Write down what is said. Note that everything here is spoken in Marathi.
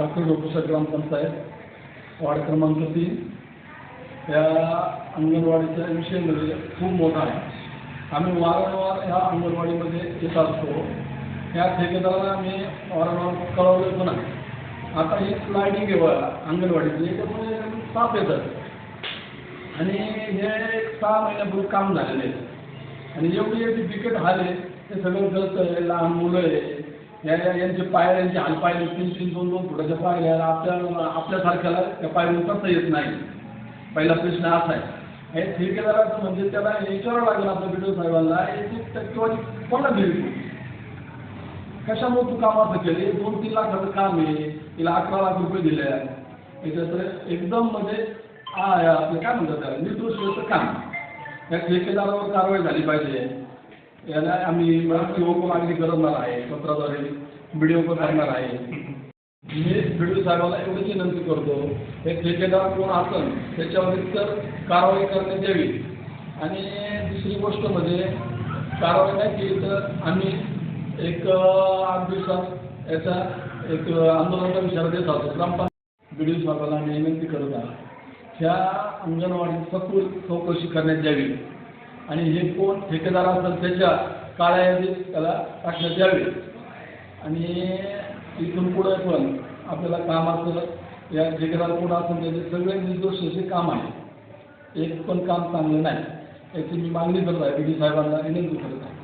डॉक्टर लोकेश्वर ग्रामपंचायत वार्ड क्रमांक तीन. या अंगणवाडीचा विषय म्हणजे खूप मोठा आहे. आम्ही वारंवार ह्या अंगणवाडीमध्ये येत असतो. ह्या ठेकेदाराला आम्ही वारंवार कळवलं पण आहे. आता ही लाईटिंग आहे अंगणवाडीची त्यामुळे साफ येतात. आणि हे एक सहा महिन्यापूर्वी काम झालेलं आहे. आणि एवढी एवढी बिकट हाल आहे ते सगळं जळतं आहे लहान मुलं आहे. या या- यांचे पाय यांचे हाल पायले तीन तीन दोन दोन फुटाच्या पायऱ्या आपल्या आपल्यासारख्याला त्या पायरी उतरता येत नाही. पहिला प्रश्न असा आहे. हे ठेकेदाराचं म्हणजे त्याला विचारावं लागेल आपल्या बिडो साहेबांना एक टक्केवारी कोणा दिली कशामुळे तू काम असं केले दोन तीन लाखाचं काम आहे. तिला अकरा लाख रुपये दिले याच्यात एकदम म्हणजे आपलं काय म्हणतात त्याला? निर्दोष काम. या ठेकेदारावर कारवाई झाली पाहिजे. याला आम्ही किंवा मागणी करणार आहे पत्राद्वारे व्हिडिओ पण करणार आहे. मी व्हिडिओ साहेबाला एवढीच विनंती करतो हे ठेकेदार कोण असन त्याच्यावर तर कारवाई करण्यात यावी. आणि दुसरी गोष्ट म्हणजे कारवाई नाही केली तर आम्ही एक आठ दिवसात याचा एक आंदोलनाचा विचार देत आहोत. ग्रामपंचायत व्हिडिओ साहेबाला आम्ही विनंती करत आहोत. ह्या अंगणवाडी सखोल चौकशी करण्यात यावी. आणि हे कोण ठेकेदार असेल त्याच्या काळ्या यादीत त्याला टाकण्यात यावे. आणि इथून पुढे पण आपल्याला काम या ठेकेदार कोण असेल त्याचे सगळे निर्दोष असे काम आहे. एक पण काम चांगलं नाही. याची मी मागणी करत आहे डी साहेबांना विनंती करत आहे.